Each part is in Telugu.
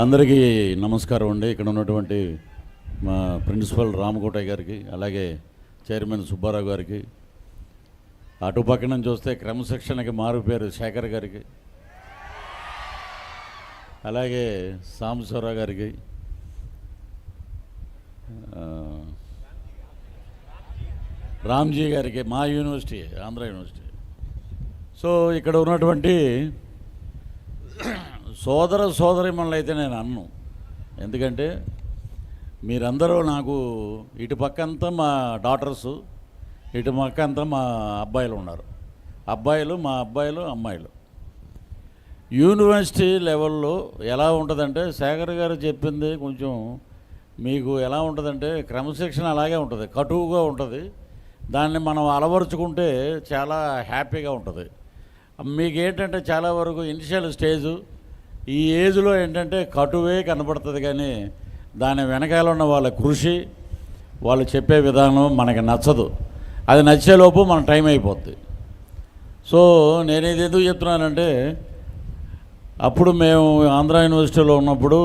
అందరికీ నమస్కారం అండి. ఇక్కడ ఉన్నటువంటి మా ప్రిన్సిపల్ రామకోటయ్య గారికి అలాగే చైర్మన్ సుబ్బారావు గారికి. అటు పక్క నుంచి చూస్తే క్రమశిక్షణకి మారు పేరు శేఖర్ గారికి. అలాగే సాంబశివరావు గారికి. రామ్జీ గారికి మా యూనివర్సిటీ ఆంధ్ర యూనివర్సిటీ. సో ఇక్కడ ఉన్నటువంటి సోదర సోదరి అయితే నేను అన్ను. ఎందుకంటే మీరందరూ నాకు ఇటు పక్కంతా మా డాటర్స్ ఇటు పక్క అంతా మా అబ్బాయిలు ఉన్నారు. అబ్బాయిలు మా అబ్బాయిలు అమ్మాయిలు. యూనివర్సిటీ లెవెల్లో ఎలా ఉంటుందంటే శేఖర్ గారు చెప్పింది కొంచెం మీకు ఎలా ఉంటుందంటే క్రమశిక్షణ అలాగే ఉంటుంది కటువుగా ఉంటుంది. దాన్ని మనం అలవరుచుకుంటే చాలా హ్యాపీగా ఉంటుంది. మీకు ఏంటంటే చాలా వరకు ఇనిషియల్ స్టేజు ఈ ఏజ్లో ఏంటంటే కటువే కనబడుతుంది కానీ దాని వెనకాల ఉన్న వాళ్ళ కృషి వాళ్ళు చెప్పే విధానం మనకి నచ్చదు. అది నచ్చేలోపు మన టైం అయిపోద్ది. సో నేను ఎందుకు చెప్తున్నానంటే అప్పుడు మేము ఆంధ్ర యూనివర్సిటీలో ఉన్నప్పుడు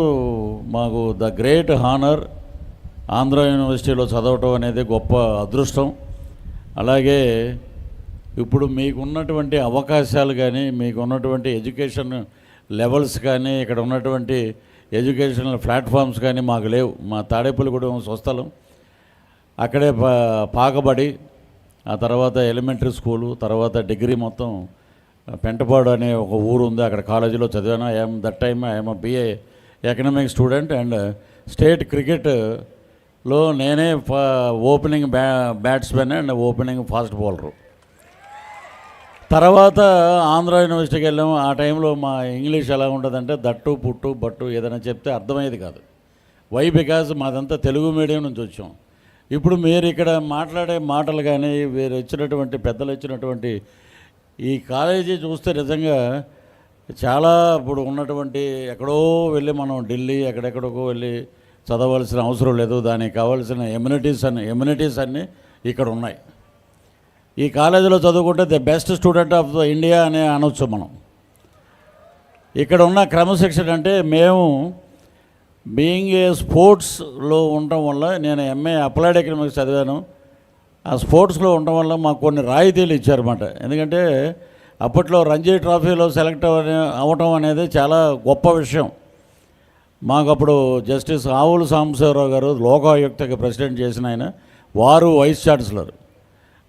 మాకు ద గ్రేట్ హానర్ ఆంధ్ర యూనివర్సిటీలో చదవటం అనేది గొప్ప అదృష్టం. అలాగే ఇప్పుడు మీకున్నటువంటి అవకాశాలు కానీ మీకున్నటువంటి ఎడ్యుకేషన్ లెవెల్స్ కానీ ఇక్కడ ఉన్నటువంటి ఎడ్యుకేషనల్ ప్లాట్ఫామ్స్ కానీ మాకు లేవు. మా తాడేపల్లిగూడెం స్వస్థలం. అక్కడే పా పాకబడి ఆ తర్వాత ఎలిమెంటరీ స్కూలు తర్వాత డిగ్రీ మొత్తం పెంటపాడు అనే ఒక ఊరు ఉంది. అక్కడ కాలేజీలో చదివాను. I'm that time I'm BA economic student and state క్రికెట్లో నేనే ఓపెనింగ్ బ్యా batsmen and opening fast bowler తర్వాత ఆంధ్ర యూనివర్సిటీకి వెళ్ళాము. ఆ టైంలో మా ఇంగ్లీష్ ఎలా ఉంటుందంటే దట్టు పుట్టు బట్టు ఏదైనా చెప్తే అర్థమయ్యేది కాదు. వై బికాజ్ మాదంతా తెలుగు మీడియం నుంచి వచ్చాం. ఇప్పుడు మీరు ఇక్కడ మాట్లాడే మాటలు కానీ వీరు ఇచ్చినటువంటి పెద్దలు ఇచ్చినటువంటి ఈ కాలేజీ చూస్తే నిజంగా చాలా ఇప్పుడు ఉన్నటువంటి ఎక్కడో వెళ్ళి మనం ఢిల్లీ ఎక్కడెక్కడికో వెళ్ళి చదవలసిన అవసరం లేదు. దానికి కావాల్సిన ఎమ్యూనిటీస్ అన్ని ఎమ్యూనిటీస్ అన్నీ ఇక్కడ ఉన్నాయి. ఈ కాలేజీలో చదువుకుంటే the best student of the India అని అనొచ్చు మనం. ఇక్కడ ఉన్న క్రమశిక్షణ అంటే మేము బీయింగ్ ఏ స్పోర్ట్స్లో ఉండటం వల్ల నేను ఎంఏ అప్లైడ్ ఎకనామిక్స్ చదివాను. ఆ స్పోర్ట్స్లో ఉండటం వల్ల మాకు కొన్ని రాయితీలు ఇచ్చారన్నమాట. ఎందుకంటే అప్పట్లో రంజీ ట్రోఫీలో సెలెక్ట్ అవ్వటం అనేది చాలా గొప్ప విషయం. మాకు అప్పుడు జస్టిస్ ఆవుల సాంబశివరావు గారు లోకాయుక్తకి ప్రెసిడెంట్ చేసిన ఆయన వారు వైస్ ఛాన్సలర్.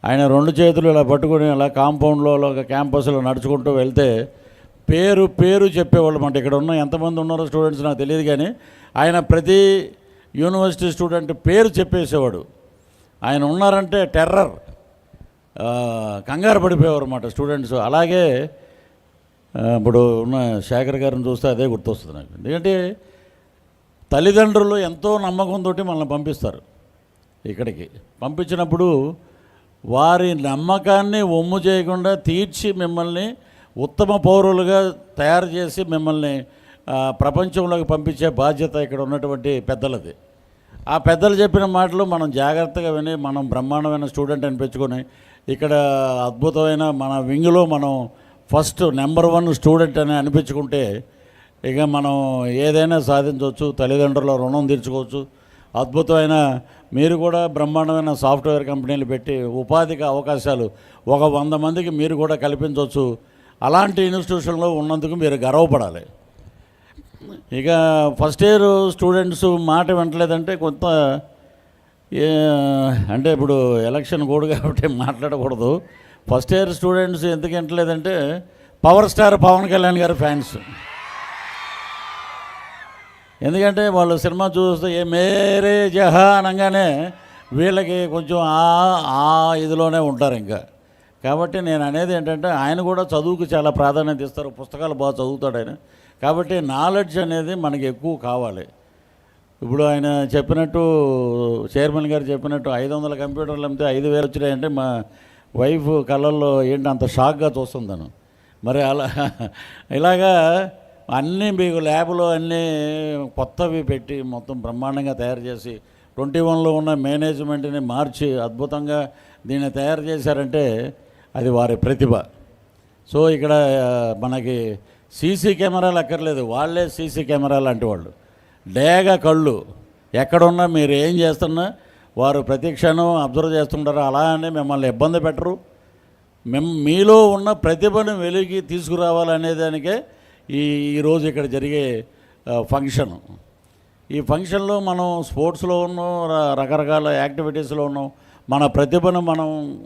ఆయన రెండు చేతులు ఇలా పట్టుకుని ఇలా కాంపౌండ్లో ఒక క్యాంపస్లో నడుచుకుంటూ వెళ్తే పేరు పేరు చెప్పేవాళ్ళు అంటే ఇక్కడ ఉన్న ఎంతమంది ఉన్నారో స్టూడెంట్స్ నాకు తెలియదు కానీ ఆయన ప్రతి యూనివర్సిటీ స్టూడెంట్ పేరు చెప్పేసేవాడు. ఆయన ఉన్నారంటే టెర్రర్ కంగారు పడిపోయేవారు అన్నమాట స్టూడెంట్స్. అలాగే ఇప్పుడు ఉన్న శేఖర్ గారిని చూస్తే అదే గుర్తొస్తుంది నాకు. ఎందుకంటే తల్లిదండ్రులు ఎంతో నమ్మకంతో మనల్ని పంపిస్తారు ఇక్కడికి. పంపించినప్పుడు వారి నమ్మకాన్ని ఒమ్ము చేయకుండా తీర్చి మిమ్మల్ని ఉత్తమ పౌరులుగా తయారు చేసి మిమ్మల్ని ప్రపంచంలోకి పంపించే బాధ్యత ఇక్కడ ఉన్నటువంటి పెద్దలది. ఆ పెద్దలు చెప్పిన మాటలు మనం జాగ్రత్తగా విని మనం బ్రహ్మాండమైన స్టూడెంట్ అనిపించుకొని ఇక్కడ అద్భుతమైన మన వింగ్లో మనం ఫస్ట్ నెంబర్ వన్ స్టూడెంట్ అని అనిపించుకుంటే ఇక మనం ఏదైనా సాధించవచ్చు తల్లిదండ్రుల రుణం తీర్చుకోవచ్చు అద్భుతమైన మీరు కూడా బ్రహ్మాండమైన సాఫ్ట్వేర్ కంపెనీలు పెట్టి ఉపాధికి అవకాశాలు ఒక వంద మందికి మీరు కూడా కల్పించవచ్చు. అలాంటి ఇన్స్టిట్యూషన్లో ఉన్నందుకు మీరు గర్వపడాలి. ఇక ఫస్ట్ ఇయర్ స్టూడెంట్స్ మాట వింటలేదంటే కొంత అంటే ఇప్పుడు ఎలక్షన్ కూడా కాబట్టి మాట్లాడకూడదు. ఫస్ట్ ఇయర్ స్టూడెంట్స్ ఎందుకు వింటలేదంటే పవర్ స్టార్ పవన్ కళ్యాణ్ గారి ఫ్యాన్స్. ఎందుకంటే వాళ్ళు సినిమా చూస్తే ఏ మేరే జహా అనగానే వీళ్ళకి కొంచెం ఆ ఆ ఇదిలోనే ఉంటారు ఇంకా. కాబట్టి నేను అనేది ఏంటంటే ఆయన కూడా చదువుకు చాలా ప్రాధాన్యత ఇస్తారు. పుస్తకాలు బాగా చదువుతాడు ఆయన. కాబట్టి నాలెడ్జ్ అనేది మనకి ఎక్కువ కావాలి. ఇప్పుడు ఆయన చెప్పినట్టు చైర్మన్ గారు చెప్పినట్టు ఐదు వందల కంప్యూటర్లు అమ్మితే ఐదు వేలు వచ్చినాయంటే మా వైఫ్ కళ్ళల్లో ఏంటి అంత షాక్గా చూస్తుందను. మరి అలా ఇలాగా అన్నీ మీకు ల్యాబ్లో అన్నీ కొత్తవి పెట్టి మొత్తం బ్రహ్మాండంగా తయారు చేసి ట్వంటీ వన్లో ఉన్న మేనేజ్మెంట్ని మార్చి అద్భుతంగా దీన్ని తయారు చేశారంటే అది వారి ప్రతిభ. సో ఇక్కడ మనకి సీసీ కెమెరాలు అక్కర్లేదు. వాళ్ళే సీసీ కెమెరా లాంటి వాళ్ళు. డేగా కళ్ళు. ఎక్కడున్నా మీరు ఏం చేస్తున్నా వారు ప్రతి క్షణం అబ్జర్వ్ చేస్తుంటారు. అలా అని మిమ్మల్ని ఇబ్బంది పెట్టరు. మేము మీలో ఉన్న ప్రతిభను వెలిగి తీసుకురావాలనే దానికే ఈ ఈరోజు ఇక్కడ జరిగే ఫంక్షన్ ఈ ఫంక్షన్లో మనం స్పోర్ట్స్లో ఉన్నాం రకరకాల యాక్టివిటీస్లో ఉన్నాం. మన ప్రతిభను మనం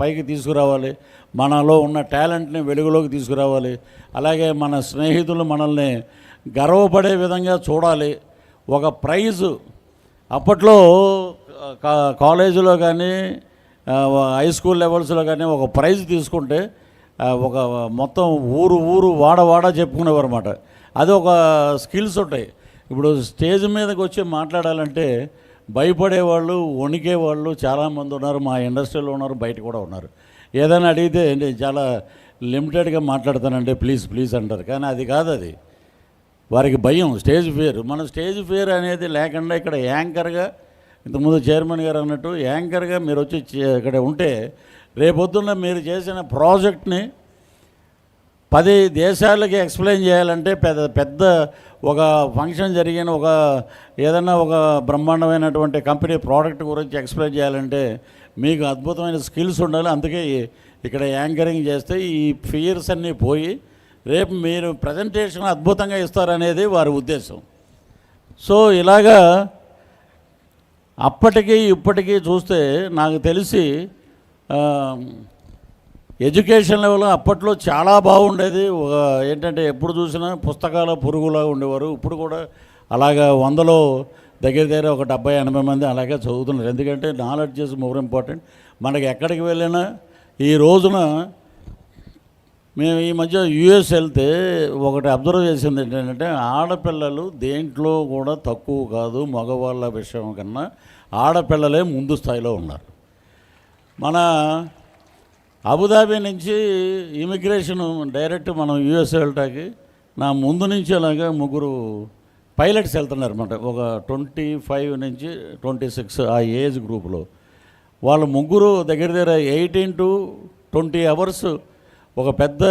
పైకి తీసుకురావాలి. మనలో ఉన్న టాలెంట్ని వెలుగులోకి తీసుకురావాలి. అలాగే మన స్నేహితులు మనల్ని గర్వపడే విధంగా చూడాలి. ఒక ప్రైజు అప్పట్లో కా- కాలేజీలో కానీ హై స్కూల్ లెవెల్స్లో కానీ ఒక ప్రైజ్ తీసుకుంటే ఒక మొత్తం ఊరు ఊరు వాడ వాడ చెప్పుకునేవారు అనమాట అది ఒక స్కిల్స్ ఉంటాయి. ఇప్పుడు స్టేజ్ మీదకి వచ్చి మాట్లాడాలంటే భయపడేవాళ్ళు వణికేవాళ్ళు చాలామంది ఉన్నారు. మా ఇండస్ట్రీలో ఉన్నారు బయట కూడా ఉన్నారు. ఏదైనా అడిగితే నేను చాలా లిమిటెడ్గా మాట్లాడతానంటే ప్లీజ్ ప్లీజ్ అంటారు. కానీ అది కాదు అది. వారికి భయం స్టేజ్ ఫియర్. మన స్టేజ్ ఫియర్ అనేది లేకుండా ఇక్కడ యాంకర్గా ఇంతకుముందు చైర్మన్ గారు అన్నట్టు యాంకర్గా మీరు వచ్చి ఇక్కడ ఉంటే రేపొద్దున్న మీరు చేసిన ప్రాజెక్ట్ని పది దేశాలకి ఎక్స్ప్లెయిన్ చేయాలంటే పెద్ద పెద్ద ఒక ఫంక్షన్ జరిగిన ఒక ఏదైనా ఒక బ్రహ్మాండమైనటువంటి కంపెనీ ప్రోడక్ట్ గురించి ఎక్స్ప్లెయిన్ చేయాలంటే మీకు అద్భుతమైన స్కిల్స్ ఉండాలి. అందుకే ఇక్కడ యాంకరింగ్ చేస్తే ఈ ఫియర్స్ అన్నీ పోయి రేపు మీరు ప్రజెంటేషన్ అద్భుతంగా ఇస్తారనేది వారి ఉద్దేశం. సో ఇలాగా అప్పటికీ ఇప్పటికీ చూస్తే నాకు తెలిసి ఎడ్యుకేషన్ లెవెల్ అప్పట్లో చాలా బాగుండేది. ఒక ఏంటంటే ఎప్పుడు చూసినా పుస్తకాల పురుగులా ఉండేవారు. ఇప్పుడు కూడా అలాగా వందలో దగ్గర దగ్గర ఒక డెబ్బై ఎనభై మంది అలాగే చదువుతున్నారు. ఎందుకంటే నాలెడ్జ్ ఇస్ మోర్ ఇంపార్టెంట్ మనకి ఎక్కడికి వెళ్ళినా ఈ రోజున మేము ఈ మధ్య యుఎస్ వెళ్తే ఒకటి అబ్జర్వ్ చేసింది ఏంటంటే ఆడపిల్లలు దేంట్లో కూడా తక్కువ కాదు మగవాళ్ళ విషయం కన్నా ఆడపిల్లలే ముందు స్థాయిలో ఉన్నారు. మన అబుదాబి నుంచి ఇమిగ్రేషన్ డైరెక్ట్ మనం యుఎస్ వెళ్ళటానికి నా ముందు నుంచి అలాగా ముగ్గురు పైలట్స్ వెళ్తున్నారు అనమాట ఒక ట్వంటీ ఫైవ్ నుంచి ట్వంటీ సిక్స్ ఆ ఏజ్ గ్రూప్లో. వాళ్ళు ముగ్గురు దగ్గర దగ్గర ఎయిటీన్ టు ట్వంటీ అవర్స్ ఒక పెద్ద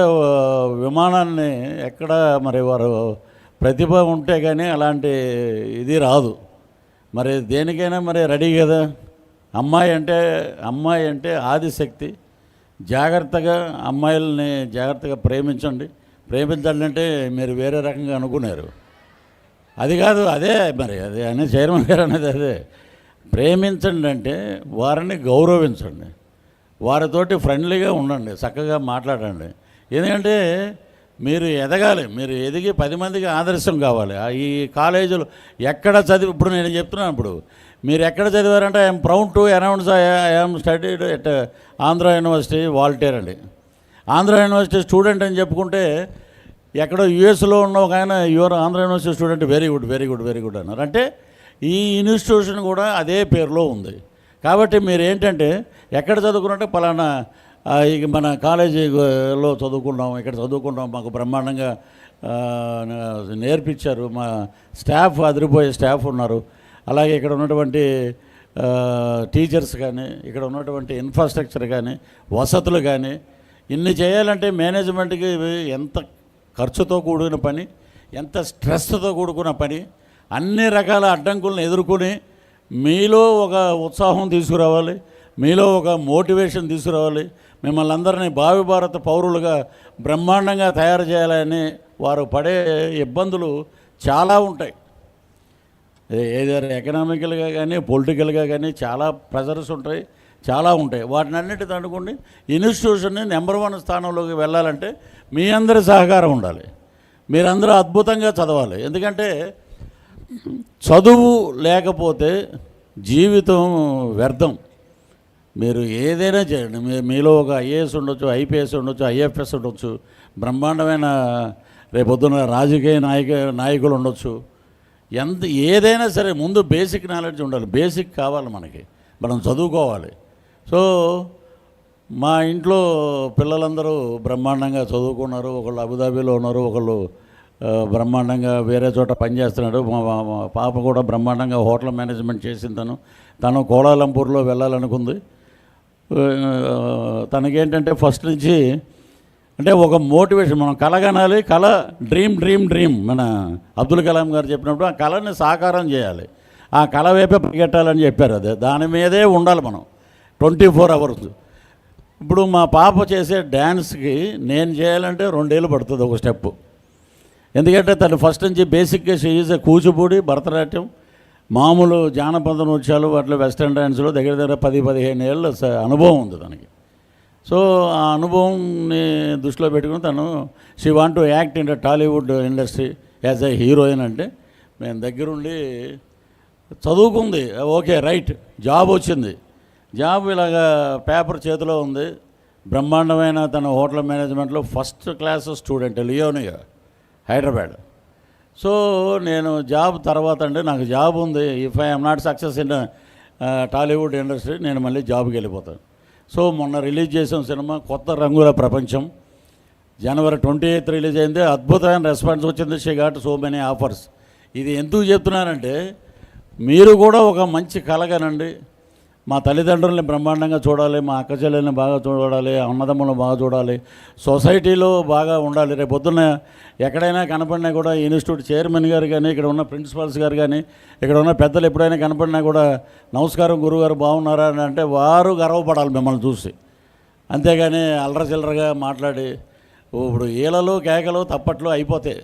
విమానాన్ని ఎక్కడ మరి వారు ప్రతిభ ఉంటే కానీ అలాంటి ఇది రాదు. మరి దేనికైనా మరి రెడీ కదా? అమ్మాయి అంటే అమ్మాయి అంటే ఆదిశక్తి. జాగ్రత్తగా అమ్మాయిల్ని జాగ్రత్తగా ప్రేమించండి. ప్రేమించండి అంటే మీరు వేరే రకంగా అనుకున్నారు. అది కాదు అదే మరి అదే అనే చైర్మన్ గారు అనేది అదే. ప్రేమించండి అంటే వారిని గౌరవించండి. వారితోటి ఫ్రెండ్లీగా ఉండండి చక్కగా మాట్లాడండి. ఎందుకంటే మీరు ఎదగాలి మీరు ఎదిగి పది మందికి ఆదర్శం కావాలి. ఆ ఈ కాలేజీలు ఎక్కడ చదివి ఇప్పుడు నేను చెప్తున్నాను ఇప్పుడు మీరు ఎక్కడ చదివారంటే I'm proud to announce I'm studied at Andhra university Waltair అండి. ఆంధ్ర యూనివర్సిటీ స్టూడెంట్ అని చెప్పుకుంటే ఎక్కడో యుఎస్లో ఉన్న ఒక ఆయన your Andhra university student very good very good very good అన్నారు. అంటే ఈ ఇన్స్టిట్యూషన్ కూడా అదే పేరులో ఉంది. కాబట్టి మీరు ఏంటంటే ఎక్కడ చదువుకున్నట్టే పలానా ఇక మన కాలేజీలో చదువుకున్నాం ఇక్కడ చదువుకున్నాం మాకు బ్రహ్మాండంగా నేర్పించారు మా స్టాఫ్ అదిరిపోయే స్టాఫ్ ఉన్నారు. అలాగే ఇక్కడ ఉన్నటువంటి టీచర్స్ కానీ ఇక్కడ ఉన్నటువంటి ఇన్ఫ్రాస్ట్రక్చర్ కానీ వసతులు కానీ ఇన్ని చేయాలంటే మేనేజ్మెంట్కి ఎంత ఖర్చుతో కూడిన పని ఎంత స్ట్రెస్తో కూడుకున్న పని అన్ని రకాల అడ్డంకులను ఎదుర్కొని మీలో ఒక ఉత్సాహం తీసుకురావాలి మీలో ఒక మోటివేషన్ తీసుకురావాలి మిమ్మల్ని అందరినీ భావి భారత పౌరులుగా బ్రహ్మాండంగా తయారు చేయాలని వారు పడే ఇబ్బందులు చాలా ఉంటాయి. ఏదైనా ఎకనామికల్గా కానీ పొలిటికల్గా కానీ చాలా ప్రెజర్స్ ఉంటాయి చాలా ఉంటాయి. వాటిని అన్నిటి అనుకోండి ఇన్స్టిట్యూషన్ని నెంబర్ వన్ స్థానంలోకి వెళ్ళాలంటే మీ అందరి సహకారం ఉండాలి. మీరందరూ అద్భుతంగా చదవాలి. ఎందుకంటే చదువు లేకపోతే జీవితం వ్యర్థం. మీరు ఏదైనా చేయండి. మీ మీలో ఒక ఐఏఎస్ ఉండొచ్చు ఐపీఎస్ ఉండొచ్చు ఐఎఫ్ఎస్ ఉండొచ్చు బ్రహ్మాండమైన రేపొద్దున రాజకీయ నాయక నాయకులు ఉండొచ్చు. ఎంత ఏదైనా సరే ముందు బేసిక్ నాలెడ్జ్ ఉండాలి. బేసిక్ కావాలి మనకి. మనం చదువుకోవాలి. సో మా ఇంట్లో పిల్లలందరూ బ్రహ్మాండంగా చదువుకున్నారు. ఒకళ్ళు అబుదాబీలో ఉన్నారు ఒకళ్ళు బ్రహ్మాండంగా వేరే చోట పనిచేస్తున్నాడు మా మా- మా పాప కూడా బ్రహ్మాండంగా హోటల్ మేనేజ్మెంట్ చేసింది తను. తను కోలాలంపూర్లో వెళ్ళాలనుకుంది. తనకేంటంటే ఫస్ట్ నుంచి అంటే ఒక మోటివేషన్ మనం కళ కనాలి కళ డ్రీమ్ డ్రీమ్ డ్రీమ్. మన అబ్దుల్ కలాం గారు చెప్పినప్పుడు ఆ కళని సాకారం చేయాలి. ఆ కళ వైపే పరిగెట్టాలని చెప్పారు అదే. దాని మీదే ఉండాలి మనం. Twenty four hours. ఇప్పుడు మా పాప చేసే డ్యాన్స్కి నేను చేయాలంటే రెండేళ్ళు పడుతుంది ఒక స్టెప్. ఎందుకంటే తను ఫస్ట్ నుంచి బేసిక్గా చేసే కూచిపూడి భరతనాట్యం మామూలు జానపద నృత్యాలు వాటిలో వెస్ట్రన్ డ్యాన్స్లో దగ్గర దగ్గర పది పదిహేను ఏళ్ళ అనుభవం ఉంది తనకి. సో ఆ అనుభవంని దృష్టిలో పెట్టుకుని తను she want to act in the Tollywood industry as a heroine అంటే మేము దగ్గరుండి చదువుకుంది. ఓకే రైట్ జాబ్ వచ్చింది. జాబ్ ఇలాగా పేపర్ చేతిలో ఉంది. బ్రహ్మాండమైన తన హోటల్ మేనేజ్మెంట్లో first class student Leonia Hyderabad. So నేను జాబ్ తర్వాత అండి నాకు జాబ్ ఉంది. If I'm not success in Tollywood industry నేను మళ్ళీ జాబ్కి వెళ్ళిపోతాను. సో మొన్న రిలీజ్ చేసిన సినిమా కొత్త రంగుల ప్రపంచం. జనవరి ట్వంటీ ఎయిత్ రిలీజ్ అయింది. అద్భుతమైన రెస్పాన్స్ వచ్చింది. She got so many offers ఇది ఎందుకు చెప్తున్నానంటే మీరు కూడా ఒక మంచి కలగనండి మా తల్లిదండ్రుల్ని బ్రహ్మాండంగా చూడాలి మా అక్క చెల్లెల్ని బాగా చూడాలి అన్నదమ్ములను బాగా చూడాలి సొసైటీలో బాగా ఉండాలి. రేపు పొద్దున్న ఎక్కడైనా కనపడినా కూడా ఇన్స్టిట్యూట్ చైర్మన్ గారు కానీ ఇక్కడ ఉన్న ప్రిన్సిపాల్స్ గారు కానీ ఇక్కడ ఉన్న పెద్దలు ఎప్పుడైనా కనపడినా కూడా నమస్కారం గురుగారు బాగున్నారా? అని అంటే వారు గర్వపడాలి మిమ్మల్ని చూసి. అంతేగాని అల్లర చిల్లరగా మాట్లాడి ఇప్పుడు ఈలలు కేకలు తప్పట్లు అయిపోతాయి.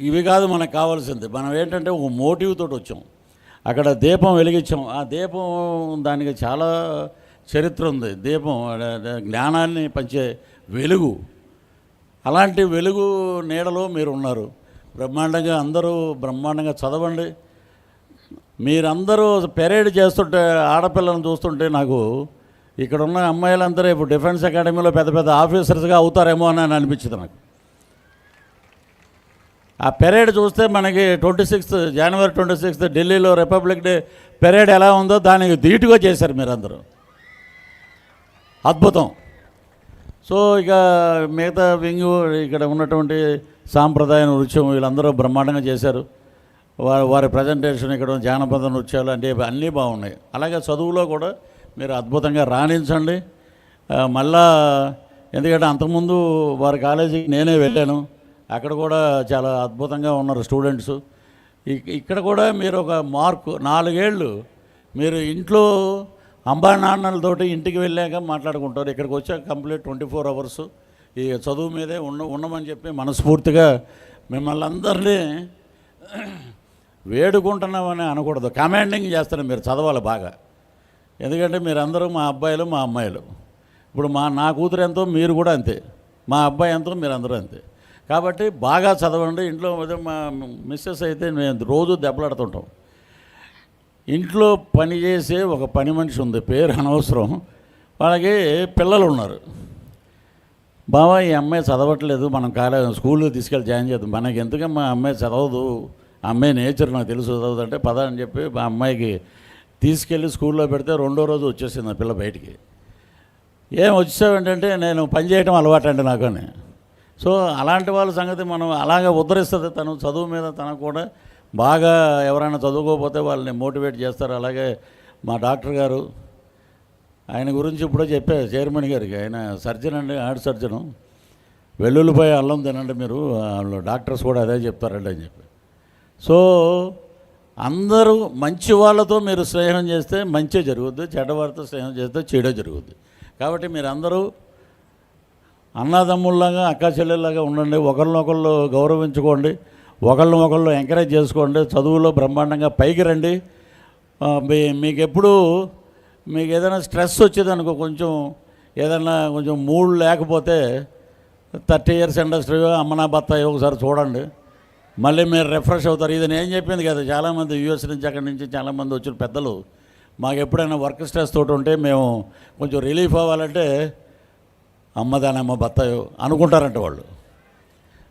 ఇవి కాదు మనకు కావాల్సింది. మనం ఏంటంటే ఒక మోటివ్ తోటి వచ్చాం. అక్కడ దీపం వెలిగించాం. ఆ దీపం దానికి చాలా చరిత్ర ఉంది. దీపం జ్ఞానాన్ని పంచే వెలుగు. అలాంటి వెలుగు నీడలో మీరు ఉన్నారు బ్రహ్మాండంగా అందరూ బ్రహ్మాండంగా చదవండి. మీరందరూ పెరేడ్ చేస్తుంటే ఆడపిల్లలను చూస్తుంటే నాకు ఇక్కడ ఉన్న అమ్మాయిలందరూ ఇప్పుడు డిఫెన్స్ అకాడమీలో పెద్ద పెద్ద ఆఫీసర్స్గా అవుతారేమో అని అనిపించింది నాకు. ఆ పెరేడ్ చూస్తే మనకి twenty sixth January twenty sixth ఢిల్లీలో రిపబ్లిక్ డే పెరేడ్ ఎలా ఉందో దానికి ధీటుగా చేశారు మీరందరూ. అద్భుతం. సో ఇక మిగతా వింగు ఇక్కడ ఉన్నటువంటి సాంప్రదాయ నృత్యం వీళ్ళందరూ బ్రహ్మాండంగా చేశారు. వారి వారి ప్రజెంటేషన్ ఇక్కడ జానపద నృత్యాలు అంటే అన్నీ బాగున్నాయి. అలాగే చదువులో కూడా మీరు అద్భుతంగా రాణించండి. మళ్ళా ఎందుకంటే అంతకుముందు వారి కాలేజీకి నేనే వెళ్ళాను. అక్కడ కూడా చాలా అద్భుతంగా ఉన్నారు స్టూడెంట్స్. ఇక్కడ కూడా మీరు ఒక మార్కు నాలుగేళ్ళు మీరు ఇంట్లో అంబా నాన్నలతోటి ఇంటికి వెళ్ళాక మాట్లాడుకుంటారు. ఇక్కడికి వచ్చాక కంప్లీట్ ట్వంటీ ఫోర్ అవర్స్ ఈ చదువు మీదే ఉన్న ఉండమని చెప్పి మనస్ఫూర్తిగా మిమ్మల్ని అందరినీ వేడుకుంటున్నామని అనకూడదు. కమాండింగ్ చేస్తారు మీరు చదవాలి బాగా. ఎందుకంటే మీరందరూ మా అబ్బాయిలు మా అమ్మాయిలు. ఇప్పుడు మా నా కూతురు ఎంతో మీరు కూడా అంతే. మా అబ్బాయి ఎంతో మీరందరూ అంతే. కాబట్టి బాగా చదవండి. ఇంట్లో మా మిస్సెస్ అయితే మేము రోజు దెబ్బలాడుతుంటాం. ఇంట్లో పని చేసే ఒక పని మనిషి ఉంది. పేరు అనవసరం. వాళ్ళకి పిల్లలు ఉన్నారు. బావా ఈ అమ్మాయి చదవట్లేదు. మనం కాలేజ్ స్కూల్లో తీసుకెళ్ళి జాయిన్ చేద్దాం. మనకి ఎందుకమ్మా అమ్మాయి చదవదు. అమ్మాయి నేచర్ నాకు తెలుసు. చదవదు అంటే పద అని చెప్పి మా అమ్మాయికి తీసుకెళ్ళి స్కూల్లో పెడితే రెండో రోజు వచ్చేసింది ఆ పిల్ల బయటికి. ఏం వచ్చావేంటంటే నేను పని చేయడం అలవాటు అండి నాకు అని. సో అలాంటి వాళ్ళ సంగతి మనం అలాగే ఉద్ధరిస్తుంది తను చదువు మీద తనకు కూడా బాగా ఎవరైనా చదువుకోకపోతే వాళ్ళని మోటివేట్ చేస్తారు. అలాగే మా డాక్టర్ గారు ఆయన గురించి ఇప్పుడే చెప్పే చైర్మన్ గారికి. ఆయన సర్జన్ అండి హార్ట్ సర్జను. వెల్లుల్లిపాయ అల్లం తినండి మీరు వాళ్ళు డాక్టర్స్ కూడా అదే చెప్తారండి అని చెప్పి. సో అందరూ మంచి వాళ్ళతో మీరు స్నేహం చేస్తే మంచి జరుగుద్ది చెడ్డవారితో స్నేహం చేస్తే చెడే జరుగుద్ది. కాబట్టి మీరు అందరూ అన్నదమ్ముల్లాగా అక్కచెల్లెల్లాగా ఉండండి. ఒకరినొకళ్ళు గౌరవించుకోండి. ఒకళ్ళని ఒకళ్ళు ఎంకరేజ్ చేసుకోండి. చదువులో బ్రహ్మాండంగా పైకి రండి. మీ మీకు ఎప్పుడు మీకు ఏదైనా స్ట్రెస్ వచ్చేదనుకో కొంచెం ఏదైనా కొంచెం మూడ్ లేకపోతే థర్టీ ఇయర్స్ ఇండస్ట్రీ అమ్మనా బత్తాయి ఒకసారి చూడండి. మళ్ళీ మీరు రిఫ్రెష్ అవుతారు. ఇది నేను చెప్పింది కదా చాలామంది యూఎస్ నుంచి అక్కడి నుంచి చాలామంది వచ్చిన పెద్దలు. మాకు ఎప్పుడైనా వర్క్ స్ట్రెస్ తోటి ఉంటే మేము కొంచెం రిలీఫ్ అవ్వాలంటే అమ్మదానమ్మ బత్తాయో అనుకుంటారంట వాళ్ళు.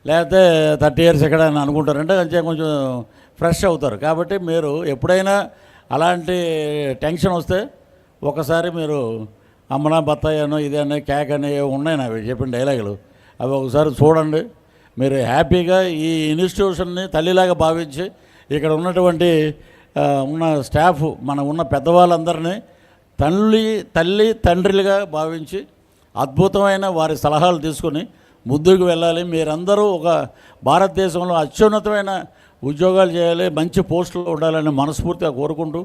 లేకపోతే థర్టీ ఇయర్స్ ఎక్కడైనా అనుకుంటారంటే కొంచెం కొంచెం ఫ్రెష్ అవుతారు. కాబట్టి మీరు ఎప్పుడైనా అలాంటి టెన్షన్ వస్తే ఒకసారి మీరు అమ్మనా బత్తాయనో అనో ఇదనే కేక్ అని ఉన్నాయి అవి చెప్పిన డైలాగులు. అవి ఒకసారి చూడండి. మీరు హ్యాపీగా ఈ ఇన్స్టిట్యూషన్ని తల్లిలాగా భావించి ఇక్కడ ఉన్నటువంటి ఉన్న స్టాఫ్ మన ఉన్న పెద్దవాళ్ళందరినీ తల్లి తల్లి తండ్రిలుగా భావించి అద్భుతమైన వారి సలహాలు తీసుకొని ముందుకు వెళ్ళాలి. మీరందరూ ఒక భారతదేశంలో అత్యున్నతమైన ఉద్యోగాలు చేయాలి మంచి పోస్టులు ఉండాలని మనస్ఫూర్తిగా కోరుకుంటూ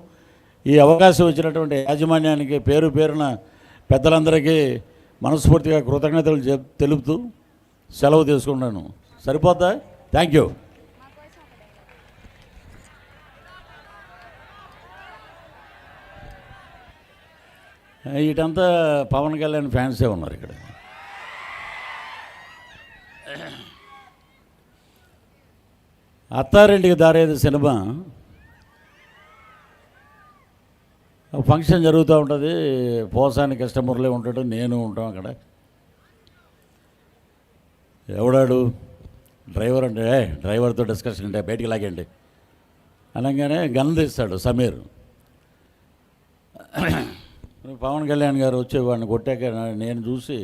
ఈ అవకాశం ఇచ్చినటువంటి యాజమాన్యానికి పేరు పేరున పెద్దలందరికీ మనస్ఫూర్తిగా కృతజ్ఞతలు చెప్ తెలుపుతూ సెలవు తీసుకున్నాను సరిపోతా థ్యాంక్ యూ. వీటంతా పవన్ కళ్యాణ్ ఫ్యాన్సే ఉన్నారు ఇక్కడ. అత్తారింటికి దారేది సినిమా. ఫంక్షన్ జరుగుతూ ఉంటుంది. పోసాని కస్టమర్లే ఉంటాడు నేను ఉంటాం అక్కడ. ఎవడాడు? డ్రైవర్ అంటే డ్రైవర్తో డిస్కషన్ అంటే బయటికి లాగండి అనగానే గన్ తీస్తాడు సమీర్. పవన్ కళ్యాణ్ గారు వచ్చి వాడిని కొట్టాక నేను చూసి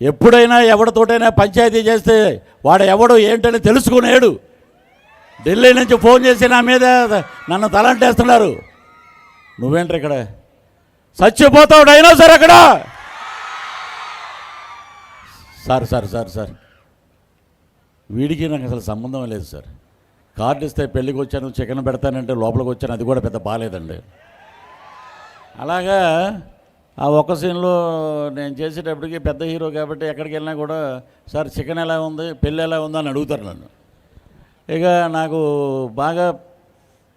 ఎప్పుడైనా ఎవడితోటైనా పంచాయతీ చేస్తే వాడు ఎవడు ఏంటని తెలుసుకునేడు. ఢిల్లీ నుంచి ఫోన్ చేసి నా మీద నన్ను తలంటేస్తున్నారు. నువ్వేంటారు ఇక్కడ? చచ్చిపోతావు డైనోసార్ అక్కడ! Sir sir sir sir. వీడికి నాకు అసలు సంబంధం లేదు సార్. కార్డు ఇస్తే పెళ్ళికి వచ్చాను చికెన్ పెడతానంటే లోపలికి వచ్చాను అది కూడా పెద్ద బాగాలేదండి. అలాగా ఆ ఒక్క సీన్లో నేను చేసేటప్పటికి పెద్ద హీరో కాబట్టి ఎక్కడికి వెళ్ళినా కూడా సార్ చికెన్ ఎలా ఉంది? పెళ్ళి ఎలా ఉంది? అని అడుగుతారు నన్ను. ఇక నాకు బాగా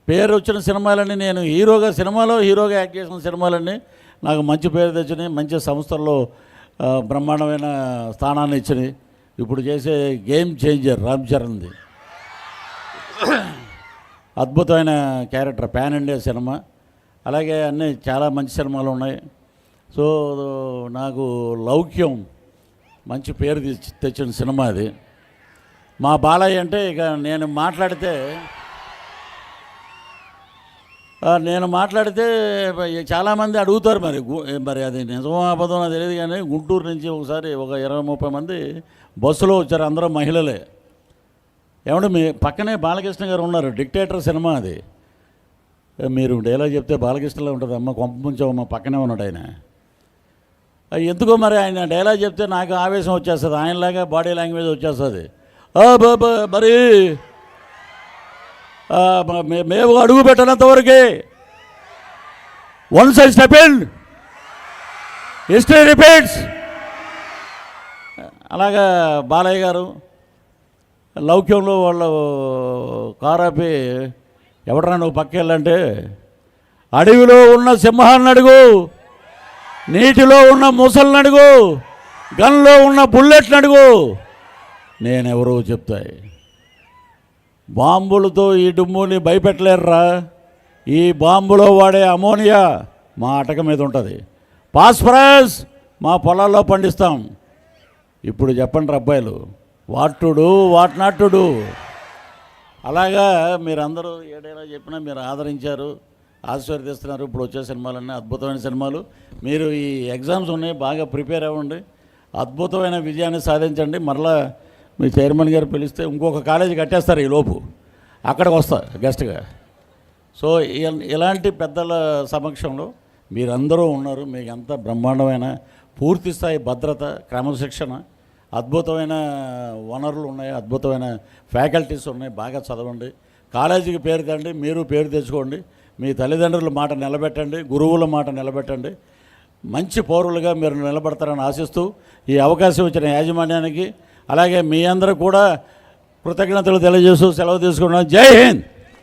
పేరు వచ్చిన సినిమాలన్నీ నేను హీరోగా సినిమాలో హీరోగా యాక్ట్ చేసిన సినిమాలన్నీ నాకు మంచి పేరు తెచ్చినాయి మంచి సంస్థల్లో బ్రహ్మాండమైన స్థానాన్ని ఇచ్చినాయి. ఇప్పుడు చేసే గేమ్ చేంజర్ రామ్ చరణ్ది. అద్భుతమైన క్యారెక్టర్ ప్యాన్ ఇండియా సినిమా. అలాగే అన్నీ చాలా మంచి సినిమాలు ఉన్నాయి. సో నాకు లౌక్యం మంచి పేరు తెచ్చి- తెచ్చిన సినిమా అది. మా బాలయ్య అంటే ఇక నేను మాట్లాడితే నేను మాట్లాడితే చాలామంది అడుగుతారు మరి గు- మరి అది నిజమో అబద్ధమో తెలియదు కానీ గుంటూరు నుంచి ఒకసారి ఒక ఇరవై ముప్పై మంది బస్సులో వచ్చారు అందరూ మహిళలే. ఏమంటే మీ పక్కనే బాలకృష్ణ గారు ఉన్నారు డిక్టేటర్ సినిమా అది. మీరు డైలాగ్ చెప్తే బాలకృష్ణలో ఉంటుంది అమ్మ కొంప పక్కనే ఉన్నాడు ఆయన. ఎందుకో మరి ఆయన డైలాగ్ చెప్తే నాకు ఆవేశం వచ్చేస్తుంది ఆయనలాగా బాడీ లాంగ్వేజ్ వచ్చేస్తుంది. మరి మేము అడుగు పెట్టినంత వన్స్ వన్ సైడ్ స్టెపెన్ హిస్టరీ రిపీట్స్ అలాగా బాలయ్య గారు లౌక్యంలో వాళ్ళు కారాపి ఎవడరా నువ్వు పక్కెళ్ళంటే అడవిలో ఉన్న సింహాన్ని అడుగు నీటిలో ఉన్న ముసల్ని అడుగు గన్లో ఉన్న బుల్లెట్ని అడుగు. నేనెవరో చెప్తాయి బాంబులతో ఈ డుమ్ముని భయపెట్టలేరురా. ఈ బాంబులో వాడే అమోనియా మా అటక మీద ఉంటుంది. పాస్ఫరస్ మా పొలాల్లో పండిస్తాం. ఇప్పుడు చెప్పండి అబ్బాయిలు. వాటుడు వాట్నాటుడు అలాగా మీరందరూ ఏడైనా చెప్పినా మీరు ఆదరించారు ఆశీర్వదిస్తున్నారు. ఇప్పుడు వచ్చే సినిమాలన్నీ అద్భుతమైన సినిమాలు. మీరు ఈ ఎగ్జామ్స్ ఉన్నాయి బాగా ప్రిపేర్ అవ్వండి. అద్భుతమైన విజయాన్ని సాధించండి. మరలా మీ చైర్మన్ గారు పిలిస్తే ఇంకొక కాలేజీ కట్టేస్తారు ఈ లోపు. అక్కడికి వస్తా గెస్ట్గా. సో ఇలాంటి పెద్దల సమక్షంలో మీరందరూ ఉన్నారు. మీకు ఎంత బ్రహ్మాండమైన పూర్తి స్థాయి భద్రత క్రమశిక్షణ అద్భుతమైన వనరులు ఉన్నాయి అద్భుతమైన ఫ్యాకల్టీస్ ఉన్నాయి బాగా చదవండి. కాలేజీకి పేరు తండి మీరు పేరు తెచ్చుకోండి. మీ తల్లిదండ్రుల మాట నిలబెట్టండి గురువుల మాట నిలబెట్టండి. మంచి పౌరులుగా మీరు నిలబడతారని ఆశిస్తూ ఈ అవకాశం ఇచ్చిన యాజమాన్యానికి అలాగే మీ అందరూ కూడా కృతజ్ఞతలు తెలియజేస్తూ సెలవు తీసుకున్నాం జై హింద్!